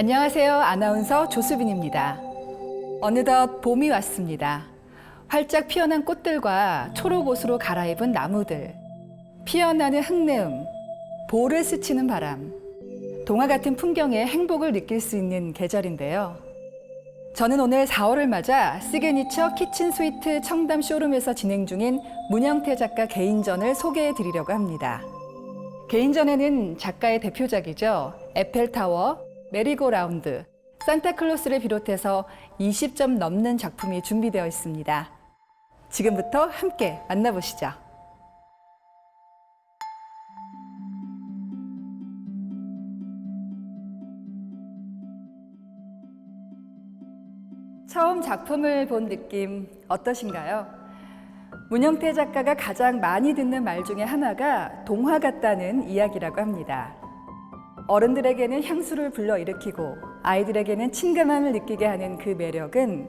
안녕하세요. 아나운서 조수빈입니다. 어느덧 봄이 왔습니다. 활짝 피어난 꽃들과 초록 옷으로 갈아입은 나무들, 피어나는 흙내음, 볼을 스치는 바람, 동화 같은 풍경에 행복을 느낄 수 있는 계절인데요. 저는 오늘 4월을 맞아 시그니처 키친 스위트 청담 쇼룸에서 진행 중인 문영태 작가 개인전을 소개해 드리려고 합니다. 개인전에는 작가의 대표작이죠. 에펠타워, 메리고라운드, 산타클로스를 비롯해서 20점 넘는 작품이 준비되어 있습니다. 지금부터 함께 만나보시죠. 처음 작품을 본 느낌 어떠신가요? 문영태 작가가 가장 많이 듣는 말 중에 하나가 동화 같다는 이야기라고 합니다. 어른들에게는 향수를 불러일으키고 아이들에게는 친근함을 느끼게 하는 그 매력은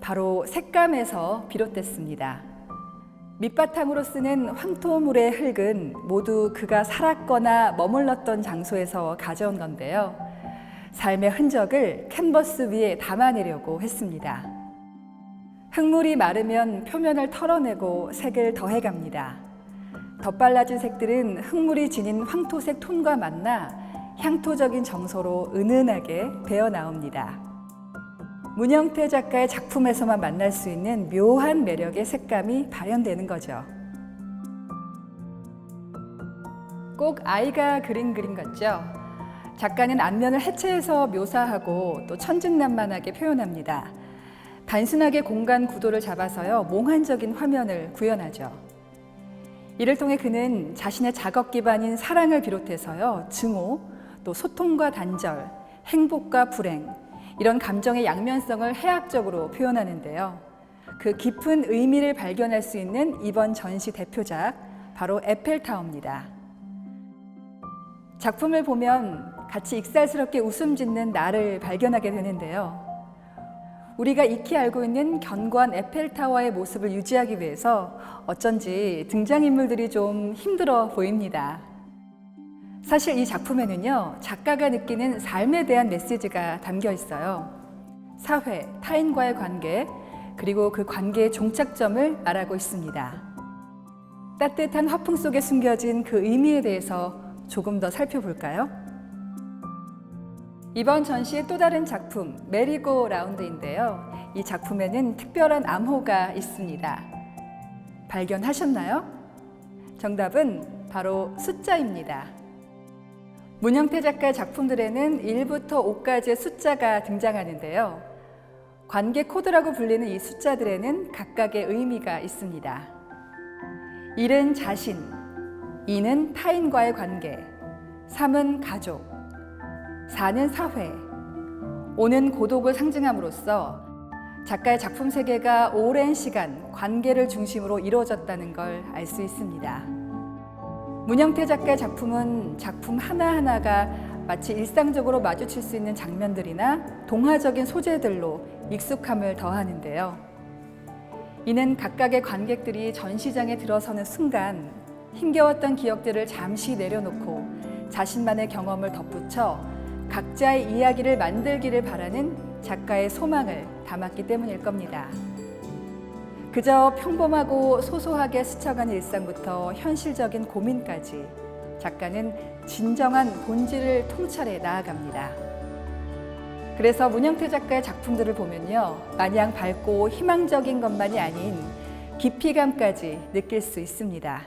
바로 색감에서 비롯됐습니다. 밑바탕으로 쓰는 황토물의 흙은 모두 그가 살았거나 머물렀던 장소에서 가져온 건데요. 삶의 흔적을 캔버스 위에 담아내려고 했습니다. 흙물이 마르면 표면을 털어내고 색을 더해갑니다. 덧발라진 색들은 흙물이 지닌 황토색 톤과 만나 향토적인 정서로 은은하게 배어 나옵니다. 문영태 작가의 작품에서만 만날 수 있는 묘한 매력의 색감이 발현되는 거죠. 꼭 아이가 그린 그림 같죠? 작가는 앞면을 해체해서 묘사하고 또 천진난만하게 표현합니다. 단순하게 공간 구도를 잡아서요, 몽환적인 화면을 구현하죠. 이를 통해 그는 자신의 작업 기반인 사랑을 비롯해서요, 증오, 또 소통과 단절, 행복과 불행, 이런 감정의 양면성을 해학적으로 표현하는데요. 그 깊은 의미를 발견할 수 있는 이번 전시 대표작, 바로 에펠타워입니다. 작품을 보면 같이 익살스럽게 웃음 짓는 나를 발견하게 되는데요. 우리가 익히 알고 있는 견고한 에펠타워의 모습을 유지하기 위해서 어쩐지 등장인물들이 좀 힘들어 보입니다. 사실 이 작품에는요, 작가가 느끼는 삶에 대한 메시지가 담겨 있어요. 사회, 타인과의 관계, 그리고 그 관계의 종착점을 말하고 있습니다. 따뜻한 화풍 속에 숨겨진 그 의미에 대해서 조금 더 살펴볼까요? 이번 전시의 또 다른 작품, 메리고 라운드인데요. 이 작품에는 특별한 암호가 있습니다. 발견하셨나요? 정답은 바로 숫자입니다. 문영태 작가의 작품들에는 1부터 5까지의 숫자가 등장하는데요. 관계 코드라고 불리는 이 숫자들에는 각각의 의미가 있습니다. 1은 자신, 2는 타인과의 관계, 3은 가족, 4는 사회, 5는 고독을 상징함으로써 작가의 작품 세계가 오랜 시간 관계를 중심으로 이루어졌다는 걸 알 수 있습니다. 문영태 작가의 작품은 작품 하나하나가 마치 일상적으로 마주칠 수 있는 장면들이나 동화적인 소재들로 익숙함을 더하는데요. 이는 각각의 관객들이 전시장에 들어서는 순간 힘겨웠던 기억들을 잠시 내려놓고 자신만의 경험을 덧붙여 각자의 이야기를 만들기를 바라는 작가의 소망을 담았기 때문일 겁니다. 그저 평범하고 소소하게 스쳐가는 일상부터 현실적인 고민까지 작가는 진정한 본질을 통찰해 나아갑니다. 그래서 문영태 작가의 작품들을 보면요. 마냥 밝고 희망적인 것만이 아닌 깊이감까지 느낄 수 있습니다.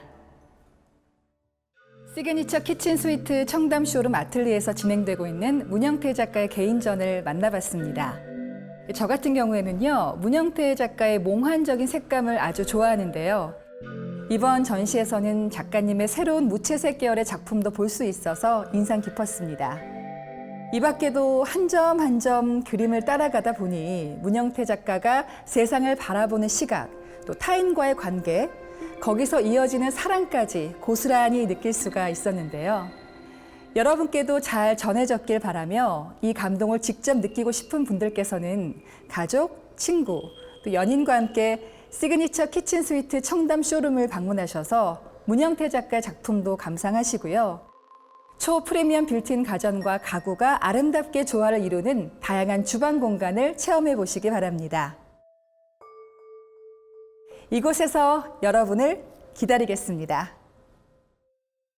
시그니처 키친 스위트 청담 쇼룸 아틀리에서 진행되고 있는 문영태 작가의 개인전을 만나봤습니다. 저 같은 경우에는요, 문영태 작가의 몽환적인 색감을 아주 좋아하는데요. 이번 전시에서는 작가님의 새로운 무채색 계열의 작품도 볼 수 있어서 인상 깊었습니다. 이 밖에도 한 점 한점 그림을 따라가다 보니 문영태 작가가 세상을 바라보는 시각, 또 타인과의 관계, 거기서 이어지는 사랑까지 고스란히 느낄 수가 있었는데요. 여러분께도 잘 전해졌길 바라며 이 감동을 직접 느끼고 싶은 분들께서는 가족, 친구, 또 연인과 함께 시그니처 키친 스위트 청담 쇼룸을 방문하셔서 문영태 작가 작품도 감상하시고요. 초프리미엄 빌트인 가전과 가구가 아름답게 조화를 이루는 다양한 주방 공간을 체험해 보시기 바랍니다. 이곳에서 여러분을 기다리겠습니다.